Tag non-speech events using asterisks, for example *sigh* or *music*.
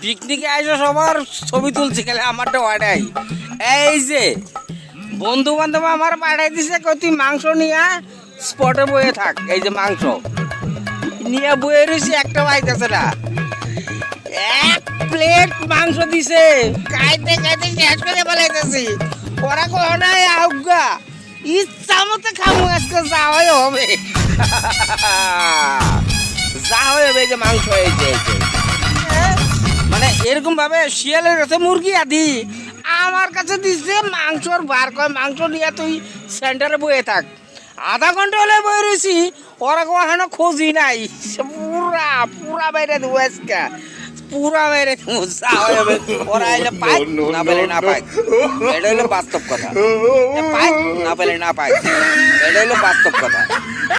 পিকনিকে আইসো সবার ছবি তুলছে, খালি আমারটা ওয়াটাই এই যে বন্ধু বান্ধব আমার পাঠাই দিছে কত মাংস নিয়ে স্পটে বয়ে থাক, এই যে মাংস। নিয়ে বয়ে রয়েছে একটা বাইতেছে না। এক প্লেট মাংস দিছে কাইতে কাইতে শেষ করে বলাইতেছি ওরা কোনো আউগা, ইচ্ছা মতো খামু, আজকে যাওয়াই হবে। *laughs* এই যে মাংস এই যে এই যে। হ্যাঁ? মানে এরকম ভাবে শিয়ালের কাছে মুরগি আদি আমার কাছে দিচ্ছে মাংসর বার। কয় মাংস নিয়ে তুই সেন্টারে বয়ে থাক। আধা ঘণ্টা হলে বয়ে রয়েছি ওরা কোনো খোঁজি নাই। পুরা পুরা বাইরে দেবো আজকে। পুরা হবে। ওরা এলে পাই না পেলে না পাই এটা হলো বাস্তব কথা। পাই না পেলে না পাই এটা হলো বাস্তব কথা।